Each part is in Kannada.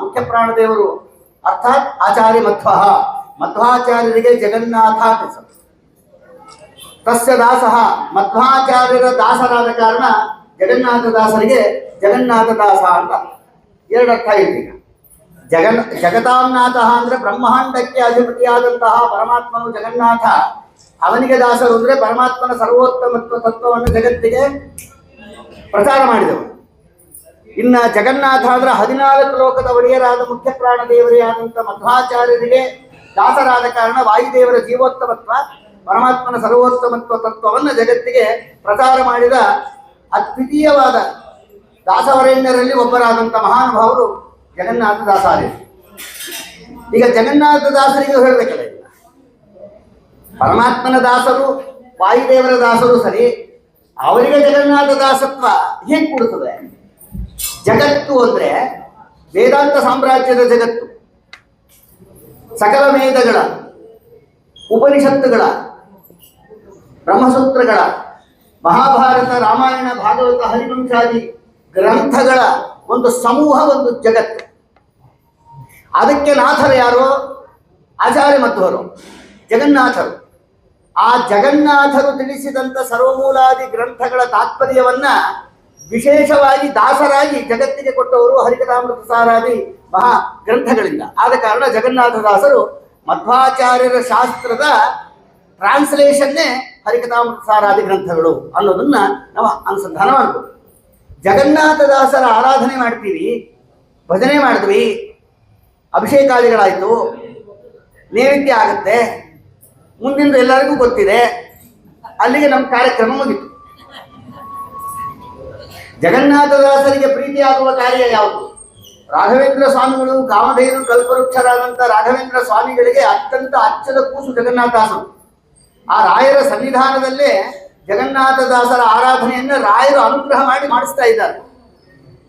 ಮುಖ್ಯ ಪ್ರಾಣದೇವರು ಅರ್ಥಾತ್ ಆಚಾರ್ಯ ಮಧ್ವ, ಮಧ್ವಾಚಾರ್ಯರಿಗೆ ಜಗನ್ನಾಥ. ತಸ್ಯ ದಾಸಃ, ಮಧ್ವಾಚಾರ್ಯರ ದಾಸರಾದ ಕಾರಣ ಜಗನ್ನಾಥ ದಾಸರಿಗೆ ಜಗನ್ನಾಥ ದಾಸ ಅಂತ. ಎರಡು ಅರ್ಥ ಇದೆ ಈಗ ಜಗನ್ ಜಗತಾಂನಾಥ ಅಂದ್ರೆ ಬ್ರಹ್ಮಾಂಡಕ್ಕೆ ಅಧಿಪತಿಯಾದಂತಹ ಪರಮಾತ್ಮನು ಜಗನ್ನಾಥ. ಅವನಿಗೆ ದಾಸರು ಅಂದ್ರೆ ಪರಮಾತ್ಮನ ಸರ್ವೋತ್ತಮತ್ವ ತತ್ವವನ್ನು ಜಗತ್ತಿಗೆ ಪ್ರಚಾರ ಮಾಡಿದವರು ಇನ್ನ ಜಗನ್ನಾಥ ಅಂದ್ರೆ ಹದಿನಾಲ್ಕು ಲೋಕದ ಒಡೆಯರಾದ ಮುಖ್ಯ ಪ್ರಾಣ ದೇವರೇ ಆದಂತ ಮಧ್ವಾಚಾರ್ಯರಿಗೆ ದಾಸರಾದ ಕಾರಣ ವಾಯುದೇವರ ಜೀವೋತ್ತಮತ್ವ, ಪರಮಾತ್ಮನ ಸರ್ವೋತ್ತಮತ್ವ ತತ್ವವನ್ನು ಜಗತ್ತಿಗೆ ಪ್ರಚಾರ ಮಾಡಿದ ಅದ್ವಿತೀಯವಾದ ದಾಸವರೇಣ್ಯರಲ್ಲಿ ಒಬ್ಬರಾದಂಥ ಮಹಾನುಭಾವರು ಜಗನ್ನಾಥ ದಾಸಾರ್ಯರು ಈಗ ಜಗನ್ನಾಥ ದಾಸರಿಗೂ ಹೇಳಬೇಕಲ್ಲ ಪರಮಾತ್ಮನ ದಾಸರು, ವಾಯುದೇವರ ದಾಸರು ಸರಿ, ಅವರಿಗೆ ಜಗನ್ನಾಥ ದಾಸತ್ವ ಹೇಗೆ ಕೊಡುತ್ತದೆ ಜಗತ್ತು ಅಂದ್ರೆ ವೇದಾಂತ ಸಾಮ್ರಾಜ್ಯದ ಜಗತ್ತು. ಸಕಲ ವೇದಗಳ, ಉಪನಿಷತ್ತುಗಳ, ಬ್ರಹ್ಮಸೂತ್ರಗಳ, ಮಹಾಭಾರತ, ರಾಮಾಯಣ, ಭಾಗವತ, ಹರಿವಂಶಾದಿ ಗ್ರಂಥಗಳ ಒಂದು ಸಮೂಹ, ಒಂದು ಜಗತ್ತು. ಅದಕ್ಕೆ ನಾಥರು ಯಾರು? ಆಚಾರ್ಯ ಮಧ್ವರು, ಜಗನ್ನಾಥರು. ಆ ಜಗನ್ನಾಥರು ತಿಳಿಸಿದಂಥ ಸರ್ವಮೂಲಾದಿ ಗ್ರಂಥಗಳ ತಾತ್ಪರ್ಯವನ್ನ ವಿಶೇಷವಾಗಿ ದಾಸರಾಗಿ ಜಗತ್ತಿಗೆ ಕೊಟ್ಟವರು ಹರಿಕಥಾಮೃತ ಸಾರಾದಿ ಮಹಾ ಗ್ರಂಥಗಳಿಂದ. ಆದ ಕಾರಣ ಜಗನ್ನಾಥದಾಸರು ಮಧ್ವಾಚಾರ್ಯರ ಶಾಸ್ತ್ರದ ಟ್ರಾನ್ಸ್ಲೇಷನ್ನೇ ಹರಿಕಥಾಮೃತ ಸಾರಾದಿ ಗ್ರಂಥಗಳು ಅನ್ನೋದನ್ನ ನಾವು ಅನುಸಂಧಾನ ಮಾಡ್ಬೋದು. ಜಗನ್ನಾಥದಾಸರ ಆರಾಧನೆ ಮಾಡ್ತೀವಿ, ಭಜನೆ ಮಾಡಿದ್ವಿ ಅಭಿಷೇಕಾದಿಗಳಾಯಿತು ನೈವೇದ್ಯ ಆಗುತ್ತೆ ಮುಂದಿನ ಎಲ್ಲರಿಗೂ ಗೊತ್ತಿದೆ, ಅಲ್ಲಿಗೆ ನಮ್ಮ ಕಾರ್ಯಕ್ರಮ ಮುಗಿತು. ಜಗನ್ನಾಥದಾಸರಿಗೆ ಪ್ರೀತಿಯಾಗುವ ಕಾರ್ಯ ಯಾವುದು? ರಾಘವೇಂದ್ರ ಸ್ವಾಮಿಗಳು ಕಾಮಧೇನು ಕಲ್ಪವೃಕ್ಷರಾದಂಥ ರಾಘವೇಂದ್ರ ಸ್ವಾಮಿಗಳಿಗೆ ಅತ್ಯಂತ ಅಚ್ಚದ ಕೂಸು ಜಗನ್ನಾಥದಾಸರು ಆ ರಾಯರ ಸನ್ನಿಧಾನದಲ್ಲೇ ಜಗನ್ನಾಥದಾಸರ ಆರಾಧನೆಯನ್ನು ರಾಯರು ಅನುಗ್ರಹ ಮಾಡಿ ಮಾಡಿಸ್ತಾ ಇದ್ದಾರೆ.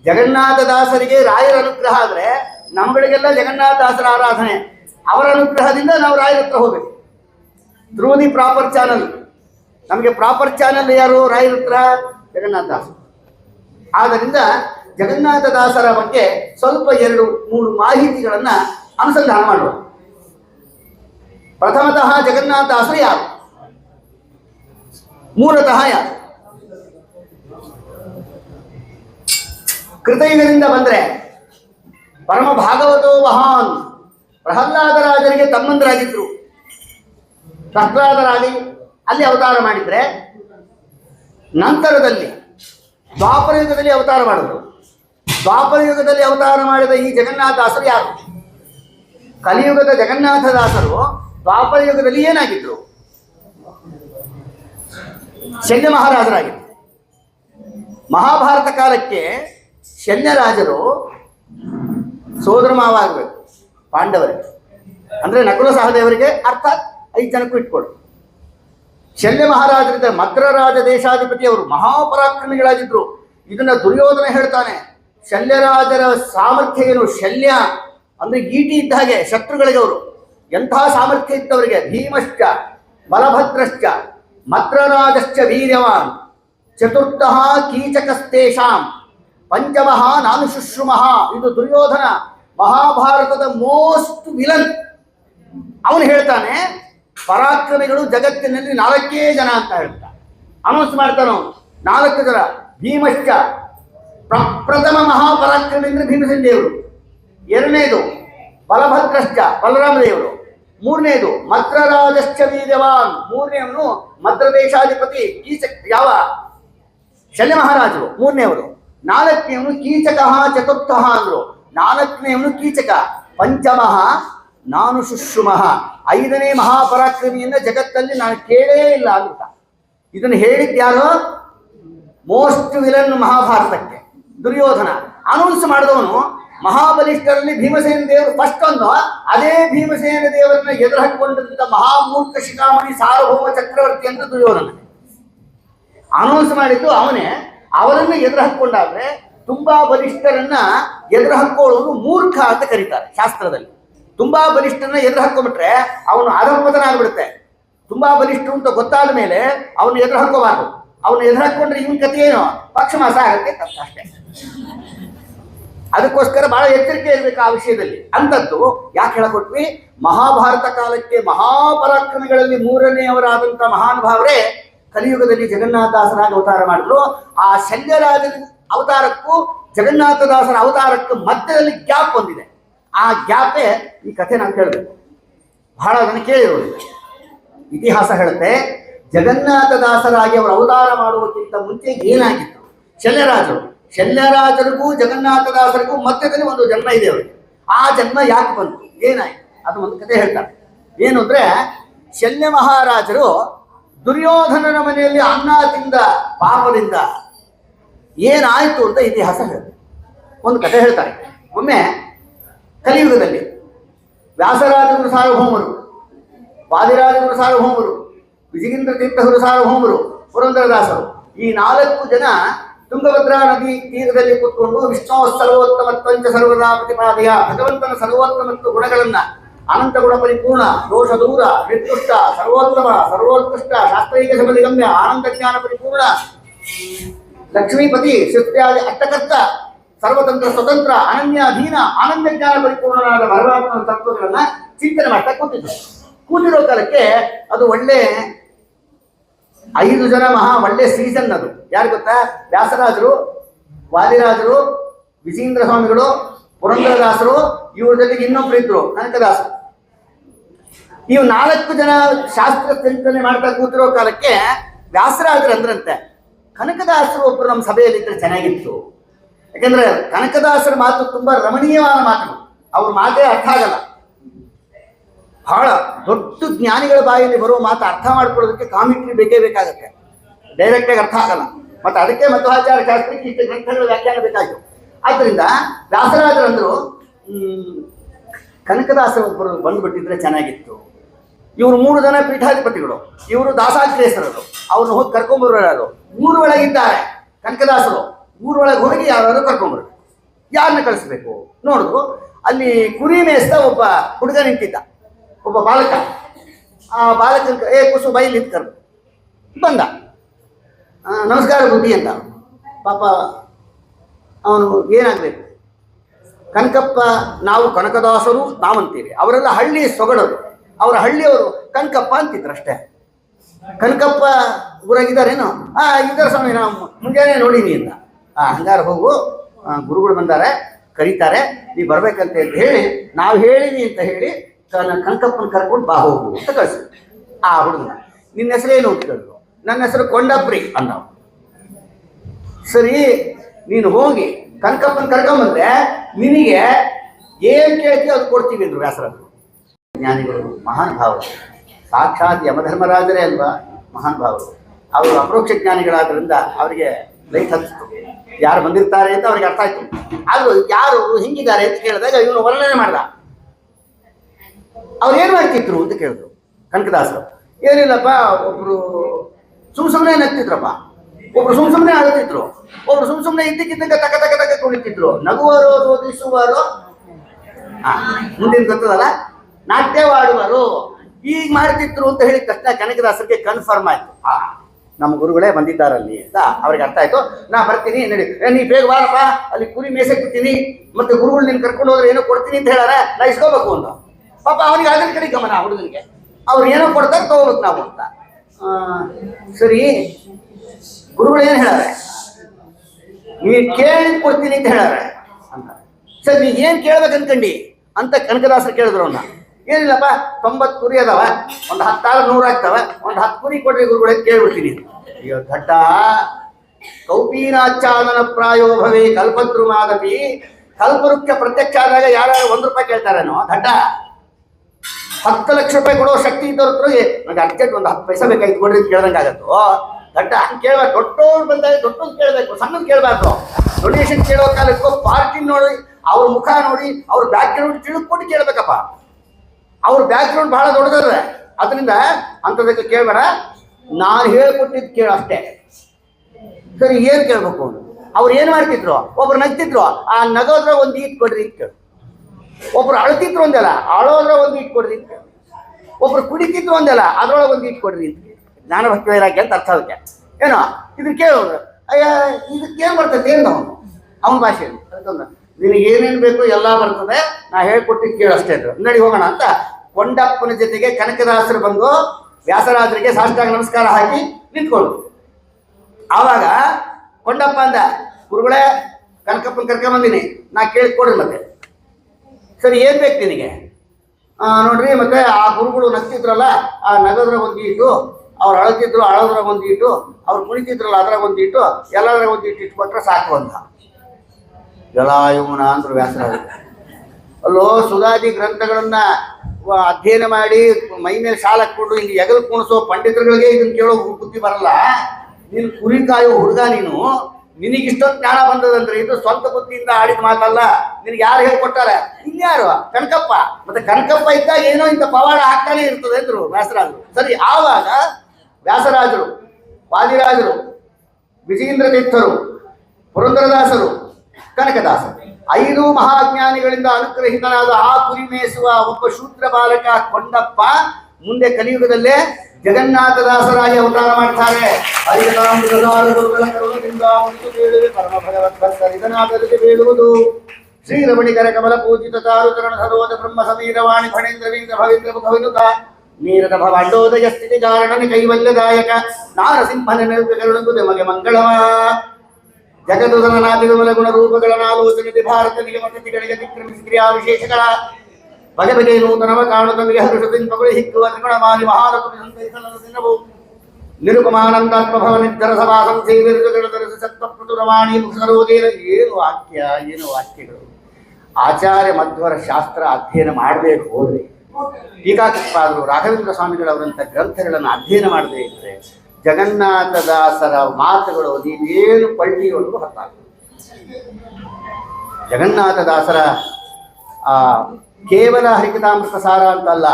ಜಗನ್ನಾಥದಾಸರಿಗೆ ರಾಯರ ಅನುಗ್ರಹ ಆದರೆ ನಮ್ಮಗಳಿಗೆಲ್ಲ ಜಗನ್ನಾಥದಾಸರ ಆರಾಧನೆ. ಅವರ ಅನುಗ್ರಹದಿಂದ ನಾವು ರಾಯರ ಹತ್ರ ಹೋಗಬೇಕು. The proper channel. ನಮಗೆ ಪ್ರಾಪರ್ ಚಾನಲ್ ಯಾರು? ರಾಯರ ಹತ್ರ ಜಗನ್ನಾಥದಾಸ ಆದ್ದರಿಂದ ಜಗನ್ನಾಥದಾಸರ ಬಗ್ಗೆ ಸ್ವಲ್ಪ ಎರಡು, ಮೂರು ಮಾಹಿತಿಗಳನ್ನು ಅನುಸಂಧಾನ ಮಾಡೋಣ. ಪ್ರಥಮತಃ ಜಗನ್ನಾಥದಾಸರು ಯಾರು? ಮೂಲತಃ ಯಾರು? ಕೃತಯುಗದಿಂದ ಬಂದ್ರೆ ಪರಮ ಭಾಗವತೋ ಮಹಾನ್. ಪ್ರಹ್ಲಾದರಾಜರಿಗೆ ತಮ್ಮಂದರಾಗಿದ್ರು. ಪ್ರಹ್ಲಾದರಾಗಿ ಅಲ್ಲಿ ಅವತಾರ ಮಾಡಿದ್ರೆ ನಂತರದಲ್ಲಿ ದ್ವಾಪರ ಯುಗದಲ್ಲಿ ಅವತಾರ ಮಾಡಿದ್ರು. ದ್ವಾಪರ ಯುಗದಲ್ಲಿ ಅವತಾರ ಮಾಡಿದ ಈ ಜಗನ್ನಾಥದಾಸರು ಯಾರು? ಕಲಿಯುಗದ ಜಗನ್ನಾಥದಾಸರು ದ್ವಾಪರ ಯುಗದಲ್ಲಿ ಏನಾಗಿದ್ರು? ಶಲ್ಯ ಮಹಾರಾಜರಾಗಿದ್ರು. ಮಹಾಭಾರತ ಕಾಲಕ್ಕೆ ಶಲ್ಯರಾಜರು ಸೋದರ ಮಾವ ಆಗಬೇಕು, ಪಾಂಡವರಿಗೆ. ಅಂದ್ರೆ ನಕುಲ ಸಹದೇವರಿಗೆ ಅರ್ಥ ಐದು ಜನಕ್ಕೂ ಇಟ್ಕೊಡು. ಶಲ್ಯ ಮಹಾರಾಜರಿಂದ ಮದ್ರರಾಜ ದೇಶಾಧಿಪತಿ ಅವರು ಮಹಾಪರಾಕ್ರಮಿಗಳಾಗಿದ್ದರು ಇದನ್ನ ದುರ್ಯೋಧನ ಹೇಳ್ತಾನೆ. ಶಲ್ಯರಾಜರ ಸಾಮರ್ಥ್ಯ ಏನು? ಶಲ್ಯ. ಅಂದ್ರೆ ಈಟಿ ಇದ್ದ ಹಾಗೆ ಶತ್ರುಗಳಿಗೆ ಅವರು. ಎಂಥ ಸಾಮರ್ಥ್ಯ ಇದ್ದವರಿಗೆ ಭೀಮಶ್ಚ, ಬಲಭದ್ರಶ್ಚ, ಮದ್ರರಾಜಶ್ಚ ವೀರ್ಯವಾನ್, ಚತುರ್ಥ ಕೀಚಕಸ್ತೇಷಾಂ, ಪಂಚಮಃ ನಾನು ಶುಶ್ರುಮಃ. ಇದು ದುರ್ಯೋಧನ ಮಹಾಭಾರತದ ಮೋಸ್ಟ್ ವಿಲನ್. ಅವನು ಹೇಳ್ತಾನೆ ಪರಾಕ್ರಮಿಗಳು ಜಗತ್ತಿನಲ್ಲಿ ನಾಲ್ಕೇ ಜನ ಅಂತ ಹೇಳ್ತಾರೆ. ಅನೌನ್ಸ್ ಮಾಡ್ತಾನು ನಾಲ್ಕು ಜನ. ಭೀಮಶ್ಚ. ಪ್ರ- ಪ್ರಥಮ ಮಹಾಪರಾಕ್ರಮಿ ಅಂದ್ರೆ ಭೀಮಸೇನ ದೇವರು ಎರಡನೇದು ಬಲಭದ್ರಶ್ಚ ಬಲರಾಮ ದೇವರು ಮೂರನೇದು ಮದ್ರರಾಜಶ್ಚ ವೀರ್ಯವಾನ್ ಮೂರನೇವನು ಮದ್ರ ದೇಶಾಧಿಪತಿ ಕೀಚ, ಯಾವ? ಶಲ್ಯ ಮಹಾರಾಜರು. ಮೂರನೇವರು. ನಾಲ್ಕನೇವನು ಕೀಚಕಃ ಚತುರ್ಥಃ ಅಂದ್ರು. ನಾಲ್ಕನೇವನು ಕೀಚಕ. ಪಂಚಮಃ ನಾನು ಶುಶ್ರುಮಃ. ಐದನೇ ಮಹಾಪರಾಕ್ರಮಿಯನ್ನ ಜಗತ್ತಲ್ಲಿ ನಾನು ಕೇಳೇ ಇಲ್ಲ ಅಂತ. ಇದನ್ನು ಹೇಳಿದ್ಯಾರೋ ಮೋಸ್ಟ್ ವಿಲನ್ ಮಹಾಭಾರತಕ್ಕೆ. ದುರ್ಯೋಧನ. ಅನೌನ್ಸ್ ಮಾಡಿದವನು, ಮಹಾಬಲಿಷ್ಠರಲ್ಲಿ ಭೀಮಸೇನ ದೇವರು ಫಸ್ಟ್ ಒಂದು, ಅದೇ ಭೀಮಸೇನ ದೇವರನ್ನ ಎದುರು ಹಾಕೊಂಡಂತ ಮಹಾಮೂರ್ಖ ಶಿಖಾಮಣಿ ಸಾರ್ವಭೌಮ ಚಕ್ರವರ್ತಿ ಅಂತ ದುರ್ಯೋಧನ. ಅನೌನ್ಸ್ ಮಾಡಿದ್ದು ಅವನೇ, ಅವರನ್ನು ಎದುರು ಹಾಕೊಂಡಾದ್ರೆ ತುಂಬಾ ಬಲಿಷ್ಠರನ್ನ ಎದುರು ಹಾಕೊಳ್ಳೋದು ಮೂರ್ಖ ಅಂತ ಕರೀತಾರೆ ಶಾಸ್ತ್ರದಲ್ಲಿ. ತುಂಬಾ ಬಲಿಷ್ಠನ ಎದುರು ಹಾಕೊಂಡ್ಬಿಟ್ರೆ ಅವನು ಅಧಮತನ ಆಗ್ಬಿಡುತ್ತೆ. ತುಂಬಾ ಬಲಿಷ್ಠರು ಅಂತ ಗೊತ್ತಾದ ಮೇಲೆ ಅವನು ಎದುರು ಹಾಕೋಬಾರ್ದು ಅವನು ಎದುರು ಹಾಕೊಂಡ್ರೆ ಇವನ್ ಕಥೆ ಏನು? ಪಕ್ಷಮಾಸ ಆಗುತ್ತೆ ಅಂತ ಅಷ್ಟೇ. ಅದಕ್ಕೋಸ್ಕರ ಬಹಳ ಎಚ್ಚರಿಕೆ ಇರಬೇಕು ಆ ವಿಷಯದಲ್ಲಿ. ಅಂತದ್ದು ಯಾಕೆ ಹೇಳಕೊಟ್ವಿ? ಮಹಾಭಾರತ ಕಾಲಕ್ಕೆ ಮಹಾಪರಾಕ್ರಮಿಗಳಲ್ಲಿ ಮೂರನೆಯವರಾದಂಥ ಮಹಾನುಭಾವರೇ ಕಲಿಯುಗದಲ್ಲಿ ಜಗನ್ನಾಥದಾಸರಾಗಿ ಅವತಾರ ಮಾಡಿದ್ರು. ಆ ಶಲ್ಯರಾಜನ ಅವತಾರಕ್ಕೂ ಜಗನ್ನಾಥದಾಸರ ಅವತಾರಕ್ಕೂ ಮಧ್ಯದಲ್ಲಿ ಗ್ಯಾಪ್ ಹೊಂದಿದೆ. ಆ ಗ್ಯಾಪೇ ಈ ಕಥೆ ನಾನು ಕೇಳಬೇಕು. ಬಹಳ ಅದನ್ನು ಕೇಳಿರೋದು. ಇತಿಹಾಸ ಹೇಳುತ್ತೆ, ಜಗನ್ನಾಥದಾಸರಾಗಿ ಅವರು ಅವತಾರ ಮಾಡುವುದಕ್ಕಿಂತ ಮುಂಚೆ ಏನಾಗಿತ್ತು? ಶಲ್ಯರಾಜರು. ಶಲ್ಯರಾಜರಿಗೂ, ಜಗನ್ನಾಥದಾಸರಿಗೂ ಮಧ್ಯದಲ್ಲಿ ಒಂದು ಜನ್ಮ ಇದೆ ಅವರಿಗೆ. ಆ ಜನ್ಮ ಯಾಕೆ ಬಂತು? ಏನಾಯ್ತು? ಅದು ಒಂದು ಕಥೆ ಹೇಳ್ತಾರೆ. ಏನು ಅಂದ್ರೆ, ಶಲ್ಯ ಮಹಾರಾಜರು ದುರ್ಯೋಧನನ ಮನೆಯಲ್ಲಿ ಅನ್ನ ತಿಂದ ಪಾಪದಿಂದ ಏನಾಯ್ತು ಅಂತ ಇತಿಹಾಸ ಹೇಳ್ತಾರೆ ಒಂದು ಕಥೆ ಹೇಳ್ತಾರೆ. ಒಮ್ಮೆ ಕಲಿಯುಗದಲ್ಲಿ ವ್ಯಾಸರಾಜರು ಸಾರ್ವಭೌಮರು ವಾದಿರಾಜರು ಸಾರ್ವಭೌಮರು, ವಿಜಯೇಂದ್ರ ತೀರ್ಥರು ಸಾರ್ವಭೌಮರು ಪುರಂದರದಾಸರು ಈ ನಾಲ್ಕು ಜನ ತುಂಗಭದ್ರಾ ನದಿ ತೀರದಲ್ಲಿ ಕೂತ್ಕೊಂಡು ವಿಷ್ಣು ಸರ್ವೋತ್ತಮತ್ವಂಚ ಸರ್ವದಾ ಪ್ರತಿಪಾದಯ, ಭಗವಂತನ ಸರ್ವೋತ್ತಮತ್ವ ಗುಣಗಳನ್ನ ಅನಂತ ಗುಣ ಪರಿಪೂರ್ಣ, ದೋಷ ದೂರ, ನಿರ್ದುಷ್ಟ, ಸರ್ವೋತ್ತಮ, ಸರ್ವೋತ್ಕೃಷ್ಟ, ಶಾಸ್ತ್ರೀಯ ಸಮಧಿಗಮ್ಯ ಆನಂದ ಜ್ಞಾನ ಪರಿಪೂರ್ಣ. ಲಕ್ಷ್ಮೀಪತಿ ಶಿಸ್ತ್ಯಾದಿ ಅಟ್ಟಕರ್ತ ಸರ್ವತಂತ್ರ ಸ್ವತಂತ್ರ ಅನನ್ಯ ಅಧೀನ ಆನಂದ ಜ್ಞಾನ ಪರಿಪೂರ್ಣನಾದ ಪರಮಾತ್ಮನ ತತ್ವಗಳನ್ನ ಚಿಂತನೆ ಮಾಡ್ತಾ ಕೂತಿದ್ರು. ಕೂತಿರೋ ಕಾಲಕ್ಕೆ ಅದು ಒಳ್ಳೆ ಐದು ಜನ ಮಹಾ ಒಳ್ಳೆ ಸೀಸನ್ ಅದು. ಯಾರು ಗೊತ್ತಾ? ವ್ಯಾಸರಾಜರು, ವಾದಿರಾಜರು, ವಿಜೇಂದ್ರ ಸ್ವಾಮಿಗಳು, ಪುರಂದರದಾಸರು ಇವ್ರ ಜೊತೆಗೆ ಇನ್ನೊಬ್ರು ಇದ್ರು, ಕನಕದಾಸರು. ಇವು ನಾಲ್ಕು ಜನ ಶಾಸ್ತ್ರ ಚಿಂತನೆ ಮಾಡ್ತಾ ಕೂತಿರೋ ಕಾಲಕ್ಕೆ ವ್ಯಾಸರಾಜರು ಅಂದ್ರಂತೆ ಕನಕದಾಸರು ಒಬ್ರು ನಮ್ಮ ಸಭೆಯಲ್ಲಿ ಇದ್ರೆ ಚೆನ್ನಾಗಿತ್ತು. ಯಾಕಂದ್ರೆ ಕನಕದಾಸರ ಮಾತು ತುಂಬಾ ರಮಣೀಯವಾದ ಮಾತುಗಳು ಅವ್ರ ಮಾತೇ ಅರ್ಥ ಆಗಲ್ಲ. ಬಹಳ ದೊಡ್ಡ ಜ್ಞಾನಿಗಳ ಬಾಯಲ್ಲಿ ಬರುವ ಮಾತು ಅರ್ಥ ಮಾಡ್ಕೊಳ್ಳೋದಕ್ಕೆ ಕಾಮಿಟ್ರಿ ಬೇಕೇ ಬೇಕಾಗುತ್ತೆ. ಡೈರೆಕ್ಟ್ ಆಗಿ ಅರ್ಥ ಆಗಲ್ಲ. ಮತ್ತೆ ಅದಕ್ಕೆ ಮಧ್ವಾಚಾರ ಶಾಸ್ತ್ರಕ್ಕೆ ಇಷ್ಟು ಗ್ರಂಥಗಳ ವ್ಯಾಖ್ಯಾನ ಬೇಕಾಯಿತು. ಆದ್ರಿಂದ ವ್ಯಾಸರಾಜರಂದ್ರು ಕನಕದಾಸ ಒಬ್ಬರು ಬಂದ್ಬಿಟ್ಟಿದ್ರೆ ಚೆನ್ನಾಗಿತ್ತು. ಇವರು ಮೂರು ಜನ ಪೀಠಾಧಿಪತಿಗಳು. ಇವರು ದಾಸಾಗ್ರೇಸರರು ಅವ್ರನ್ನ ಹೋಗಿ ಕರ್ಕೊಂಬರೋರು ಮೂರು ಒಳಗಿದ್ದಾರೆ ಕನಕದಾಸರು. ಊರೊಳಗೆ ಹೋಗಿ ಯಾರು ಕರ್ಕೊಂಡ್ಬರ್ಬೇಕು. ಯಾರನ್ನ ಕಳಿಸ್ಬೇಕು? ನೋಡಿದ್ರು ಅಲ್ಲಿ ಕುರಿ ಮೇಯಿಸ್ತಾ ಒಬ್ಬ ಹುಡುಗ ನಿಂತಿದ್ದ. ಒಬ್ಬ ಬಾಲಕ. ಆ ಬಾಲಕನ ಕ- ಏ, ಕುಸು, ಬೈ ನಿಂತ ಬಂದ. ನಮಸ್ಕಾರ ಬುದ್ಧಿ ಅಂತ. ಪಾಪ, ಅವನು ಏನಾಗಬೇಕು? ಕನಕಪ್ಪ, ನಾವು ಕನಕದಾಸರು, ನಾವಂತೀವಿ. ಅವರೆಲ್ಲ ಹಳ್ಳಿ ಸೊಗಡರು. ಅವರ ಹಳ್ಳಿಯವರು ಕನಕಪ್ಪ ಅಂತಿದ್ರು ಅಷ್ಟೇ ಕನಕಪ್ಪ ಊರಾಗಿದ್ದಾರೇನು ಆ, ಇದ್ದಾರೆ ಸ್ವಾಮಿ, ನಾವು ಮುಂಜಾನೆ ನೋಡೀನಿ ಅಂತ. ಹಂಗಾರ ಹೋಗು ಗುರುಗಳು ಬಂದಾರೆ, ಕರೀತಾರೆ, ನೀ ಬರ್ಬೇಕಂತ ಹೇಳಿ ನಾವು ಹೇಳಿನಿ ಅಂತ ಹೇಳಿ ತನ್ನ ಕರ್ಕೊಂಡು ಬಾ ಹೋಗು ಅಂತ ಕಳಿಸಿ. ಆ ಹುಡುಗ, ನಿನ್ನ ಹೆಸರೇನು ಅಂತ ಕೇಳಿದ್ರು ನನ್ನ ಹೆಸರು ಕೊಂಡಪ್ರಿ ಅನ್ನೋ ಸರಿ, ನೀನು ಹೋಗಿ ಕನಕಪ್ಪನ ಕರ್ಕೊಂಬಂದ್ರೆ ನಿನಗೆ ಏನ್ ಕೇಳ್ತಿ ಅದು ಕೊಡ್ತೀವಿ ಅಂದ್ರು ವ್ಯಾಸರಾಜರು ಜ್ಞಾನಿಗಳು ಮಹಾನ್ ಭಾವ ಸಾಕ್ಷಾತ್ ಯಮಧರ್ಮರಾಜರೇ ಅಲ್ವಾ ಮಹಾನ್ ಭಾವರು. ಅವರು ಅಪರೋಕ್ಷ ಜ್ಞಾನಿಗಳಾದ್ರಿಂದ ಅವರಿಗೆ ಲೈಟ್ ಹತ್ತಿತ್ತು ಯಾರು ಬಂದಿರ್ತಾರೆ ಅಂತ ಅವ್ರಿಗೆ ಅರ್ಥ ಆಯ್ತು. ಆದ್ರೂ ಯಾರು ಹಿಂಗಿದ್ದಾರೆ ಅಂತ ಕೇಳಿದಾಗ ಇವನು ವರ್ಣನೆ ಮಾಡ್ದ. ಅವ್ರು ಏನ್ ಮಾಡ್ತಿದ್ರು ಅಂತ ಕೇಳಿದ್ರು ಕನಕದಾಸರು. ಏನಿಲ್ಲಪ್ಪ ಒಬ್ರು ಸುಮ್ ಸುಮ್ಮನೆ ನಗ್ತಿದ್ರಪ್ಪ. ಒಬ್ರು ಸುಮ್ ಸುಮ್ಮನೆ ಆಡುತ್ತಿದ್ರು ಒಬ್ರು ಸುಮ್ ಸುಮ್ಮನೆ ಇದ್ದಕ್ಕಿದ್ದಂಗೆ ತಕ ತಕ ತಕ ಕುಣಿತಿದ್ರು. ನಗುವರು ರೋಧಿಸುವರು ಆ, ಮುಂದಿನ ಗೊತ್ತದಲ್ಲ ನಾಟ್ಯವಾಡುವರು? ಈಗ ಮಾಡ್ತಿದ್ರು ಅಂತ ಹೇಳಿದ ತಕ್ಷಣ ಕನಕದಾಸರಿಗೆ ಕನ್ಫರ್ಮ್ ಆಯ್ತು. ಆ ನಮ್ಮ ಗುರುಗಳೇ ಬಂದಿದ್ದಾರಲ್ಲಿ ಅಂತ ಅವ್ರಿಗೆ ಅರ್ಥ ಆಯ್ತು. ನಾ ಬರ್ತೀನಿ, ನಡಿ. ನೀ ಬೇಗ ಬಾರಪ್ಪ, ಅಲ್ಲಿ ಕುರಿ ಮೇಸಕ್ಕೆ ಬಿಡ್ತೀನಿ, ಮತ್ತೆ ಗುರುಗಳು ನಿನ್ ಕರ್ಕೊಂಡು ಹೋದ್ರೆ ಏನೋ ಕೊಡ್ತೀನಿ ಅಂತ ಹೇಳಾರ, ನಾ ಇಸ್ಕೋಬೇಕು ಅಂತ ಪಾಪ ಅವನಿಗೆ ಅದ್ರ ಕಡೆ ಗಮನ ಹುಡುಗನಿಗೆ. ಅವ್ರು ಏನೋ ಕೊಡ್ತಾರೆ ತಗೋಬೇಕು ನಾವು ಅಂತ. ಸರಿ. ಗುರುಗಳು ಏನು ಹೇಳಾರೆ? ನೀ ಕೇಳಿ ಕೊಡ್ತೀನಿ ಅಂತ ಹೇಳಾರೆ ಅಂತ ಸರಿ ನೀ ಏನ್ ಕೇಳ್ಬೇಕು ಅನ್ಕಂಡಿ ಅಂತ ಕನಕದಾಸರು ಕೇಳಿದ್ರು ಅವನ್ನ ಏನಿಲ್ಲಪ್ಪ, ತೊಂಬತ್ತು ಕುರಿ ಅದಾವ. ಒಂದು ಹತ್ತಾರು ನೂರು ಆಗ್ತಾವ. ಒಂದು ಹತ್ತು ಕುರಿ ಕೊಡ್ರಿ ಗುರುಗಳೇ, ಕೇಳ್ಬಿಡ್ತೀನಿ. ಅಯ್ಯೋ ಘಟ್ಟ ಕೌಪೀನಾಚ್ಛಾದನ ಪ್ರಾಯೋ ಭವಿ ಕಲ್ಪದ್ರು ಮಾದಪಿ. ಕಲ್ಪವೃಕ್ಷ ಪ್ರತ್ಯಕ್ಷ ಆದಾಗ ಯಾರು ಒಂದು ರೂಪಾಯಿ ಕೇಳ್ತಾರೇನೋ ಘಟ್ಟ ಹತ್ತು ಲಕ್ಷ ರೂಪಾಯಿ ಕೊಡೋ ಶಕ್ತಿ ಇದ್ದವ್ರ ನನಗೆ ಅರ್ಜೆಂಟ್ ಒಂದು ಹತ್ತು ಪೈಸೆ ಬೇಕಾಗಿತ್ತು ಕೊಡ್ರಿ ಕೇಳ್ದಂಗೆ ಆಗತ್ತೋ? ಘಟ್ಟ ಹಂಗೆ ಕೇಳ್ಬೇಕು ದೊಡ್ಡವ್ರು ಬಂದಾಗ ದೊಡ್ಡದು ಕೇಳಬೇಕು. ಸಣ್ಣದು ಕೇಳಬಾರ್ದು. ಡೊನೇಷನ್ ಕೇಳೋ ಕಾಲಕ್ಕೂ ಪಾರ್ಟಿ ನೋಡಿ, ಅವ್ರ ಮುಖ ನೋಡಿ, ಅವ್ರ ಬ್ಯಾಕ್ ನೋಡಿ ತಿಳ್ಕೊಂಡು ಕೇಳ್ಬೇಕಪ್ಪ. ಅವ್ರ ಬ್ಯಾಕ್ ಗ್ರೌಂಡ್ ಬಹಳ ದೊಡ್ಡದ್ರೆ ಅದರಿಂದ ಅಂಥದಕ್ಕೆ ಕೇಳಬೇಡ. ನಾನು ಹೇಳ್ಕೊಟ್ಟಿದ್ದು ಕೇಳು ಅಷ್ಟೇ. ಸರಿ, ಏನು ಕೇಳ್ಬೇಕು ಅವ್ರು ಏನು ಮಾಡ್ತಿದ್ರು? ಒಬ್ರು ನಗ್ತಿದ್ರು, ಆ ನಗೋದ್ರ ಒಂದು ಈಟ್ ಕೊಡ್ರಿ ಕೇಳು. ಒಬ್ರು ಅಳ್ತಿದ್ರು ಒಂದಲ್ಲ ಅಳೋದ್ರ ಒಂದು ಈಟ್ ಕೊಡ್ರಿ ಅಂತ. ಒಬ್ರು ಕುಡಿತಿದ್ರು ಒಂದಲ್ಲ, ಅದ್ರೊಳಗೆ ಒಂದು ಈಟ್ ಕೊಡ್ರಿ ಅಂತ. ಜ್ಞಾನ ಭಕ್ತಿ ಇಲಾಖೆ ಅಂತ ಅರ್ಥ ಅದಕ್ಕೆ. ಏನೋ ಇದನ್ನ ಕೇಳೋರು ಅಯ್ಯ ಇದಕ್ಕೆ ಏನು ಬರ್ತದೆ? ಏನು ಅವನು? ಅವನ ಭಾಷೆಯಲ್ಲಿ ಅದಕ್ಕೊಂದು ನಿನಗೆ ಏನೇನು ಬೇಕು ಎಲ್ಲ ಬರ್ತದೆ, ನಾ ಹೇಳ್ಕೊಟ್ಟು ಕೇಳಷ್ಟೇ ನಡಿ ಹೋಗೋಣ ಅಂತ ಕೊಂಡಪ್ಪನ ಜೊತೆಗೆ ಕನಕದಾಸರು ಬಂದು ವ್ಯಾಸರಾಜರಿಗೆ ಸಾಷ್ಟಾಂಗ ನಮಸ್ಕಾರ ಹಾಕಿ ನಿಂತ್ಕೊಂಡು ಆವಾಗ ಕೊಂಡಪ್ಪ ಅಂದ, ಗುರುಗಳೇ, ಕನಕಪ್ಪನ ಕರ್ಕೊಂಬಂದಿನಿ ನಾ ಕೇಳಿಕೊಡ್ರಿ ಮತ್ತೆ. ಸರಿ, ಏನ್ ಬೇಕು ನಿನಗೆ? ನೋಡ್ರಿ ಮತ್ತೆ ಆ ಗುರುಗಳು ನಗ್ತಿದ್ರಲ್ಲ, ಆ ನಗದ್ರ ಒಂದು ಇಟ್ಟು ಅವ್ರು ಅಳತಿದ್ರು ಅಳದ್ರ ಒಂದು ಇಟ್ಟು ಅವ್ರು ಕುಣಿತಿದ್ರಲ್ಲ ಅದ್ರಾಗ ಒಂದು ಇಟ್ಟು ಎಲ್ಲದ್ರ ಒಂದು ಇಟ್ಟು ಸಾಕು ಅಂತ. ಜಲಾಯುಮನ ಅಂತ ವ್ಯಾಸರಾಜ ಅಲ್ಲೋ ಸುಧಾದಿ ಗ್ರಂಥಗಳನ್ನ ಅಧ್ಯಯನ ಮಾಡಿ ಮೈ ಮೇಲೆ ಶಾಲ ಹಾಕ್ಕೊಂಡು ಹಿಂಗೆ ಎಗಲು ಕುಣಿಸೋ ಪಂಡಿತರುಗಳಿಗೆ ಇದನ್ನ ಕೇಳೋ ಬುದ್ಧಿ ಬರಲ್ಲ. ನೀನು ಕುರಿ ಕಾಯೋ ಹುಡುಗ ನೀನು ನಿನಗಿಷ್ಟೊಂದು ಜ್ಞಾನ ಬಂದದಂದ್ರೆ ಇದು ಸ್ವಂತ ಬುದ್ಧಿಯಿಂದ ಆಡಿದ ಮಾತಲ್ಲ. ನಿನಗೆ ಯಾರು ಹೇಳ್ಕೊಟ್ಟಾರೆ? ಇನ್ಯಾರು? ಕನಕಪ್ಪ. ಮತ್ತೆ ಕನಕಪ್ಪ ಇದ್ದಾಗ ಏನೋ ಇಂಥ ಪವಾಡ ಆಗ್ತಾನೆ ಇರ್ತದೆ ಅಂದ್ರು ವ್ಯಾಸರಾಜರು ಸರಿ, ಆವಾಗ ವ್ಯಾಸರಾಜರು ವಾದಿರಾಜರು ವಿಜಯೇಂದ್ರ ತೀರ್ಥರು ಪುರಂದರದಾಸರು ಕನಕದಾಸರು ಐದು ಮಹಾಜ್ಞಾನಿಗಳಿಂದ ಅನುಗ್ರಹಿತನಾದ ಆ ಕುರಿ ಮೇಯಿಸುವ ಒಬ್ಬ ಶೂದ್ರ ಬಾಲಕ ಕೊಂಡಪ್ಪ ಮುಂದೆ ಕಲಿಯುಗದಲ್ಲೇ ಜಗನ್ನಾಥದಾಸರಾಗಿ ಅವತಾರ ಮಾಡ್ತಾರೆ. ಬೀಳುವುದು. ಶ್ರೀರಮಣಿಕರ ಕಮಲ ಪೂಜಿತ ಚಾರುಚರಣ ಸರೋಜ ಬ್ರಹ್ಮ ಸಮೀರವಾಣಿ ಫಣೇಂದ್ರ ವೀಂದ್ರ ಭವೇಂದ್ರ ಮುಖವಿನುತ ನೀರದ ಭವಾಂಡೋದಯ ಸ್ಥಿತಿ ಕಾರಣನ ಕೈವಲ್ಯದಾಯಕ ನಾರಸಿಂಹನ ನಿರ್ಗರುಣಗು ನಮಗೆ ಮಂಗಳವ. ಜಗದುದನಾದಿ ವಿಮಲ ಗುಣ ರೂಪಗಳ ಆಲೋಚನೆ ಭಾರತ ನಿಗಮ ವಿಕ್ರಮಿಸಿ ಕ್ರಿಯಾ ವಿಶೇಷಗಳ ಬಗೆಯ ನೂತನವ ಕಾಣುತ್ತಮಿಗೆ ಹರುಷದಿಂಪಗಳು ಹಿಕ್ಕುವ ತ್ರಿಗುಣ ಮಾಲಿ ಮಹಾರಥು ಸಂತೈಸನವು ನಿರುಪಮಾನಂದಾತ್ಮ ಭವ ನಿರ್ಧರ ಸಭಾ ಸಂಸೇವಿರುಗಳ ಧರಿಸಿ ಸತ್ವ ಮುಖಸರೋದೇನ ಏನು ವಾಕ್ಯ, ಏನು ವಾಕ್ಯಗಳು? ಆಚಾರ್ಯ ಮಧ್ವರ ಶಾಸ್ತ್ರ ಅಧ್ಯಯನ ಮಾಡಬೇಕು ಹೋದ್ರೆ. ಟೀಕಾಕೃತ್ಪಾದರು ರಾಘವೇಂದ್ರ ಸ್ವಾಮಿಗಳವರಂತ ಗ್ರಂಥಗಳನ್ನು ಅಧ್ಯಯನ ಮಾಡದೇ ಇದ್ರೆ ಜಗನ್ನಾಥದಾಸರ ಮಾತುಗಳು, ನೀವೇನು ಪಳ್ಳಿಗಳು ಹತ್ತಾಗ ಜಗನ್ನಾಥದಾಸರ ಕೇವಲ ಹರಿಕತಾಮೃತ ಸಾರ ಅಂತಲ್ಲ,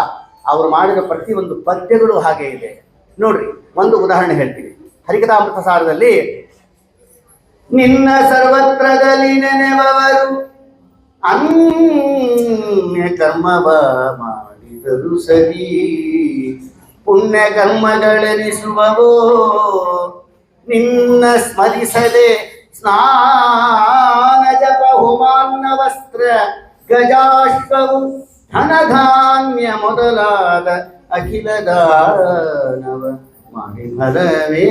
ಅವರು ಮಾಡಿದ ಪ್ರತಿಯೊಂದು ಪದ್ಯಗಳು ಹಾಗೆ ಇದೆ. ನೋಡ್ರಿ, ಒಂದು ಉದಾಹರಣೆ ಹೇಳ್ತೀನಿ. ಹರಿಕತಾಮೃತ ಸಾರದಲ್ಲಿ, ನಿನ್ನ ಸರ್ವತ್ರದಲ್ಲಿ ನೆನೆವರು ಅನ್ಯ ಕರ್ಮವ ಮಾಡಿದರು ಸರಿ ಪುಣ್ಯ ಕರ್ಮಗಳೆನಿಸುವವೋ ನಿನ್ನ ಸ್ಮರಿಸದೆ ಸ್ನಾನ ಜಪ ಹೋಮಾನ್ನ ವಸ್ತ್ರ ಗಜಾಶ್ವವು ಧನಧಾನ್ಯ ಮೊದಲಾದ ಅಖಿಲ ದಾನವ ಮಾಡಿ ಫಲವೇ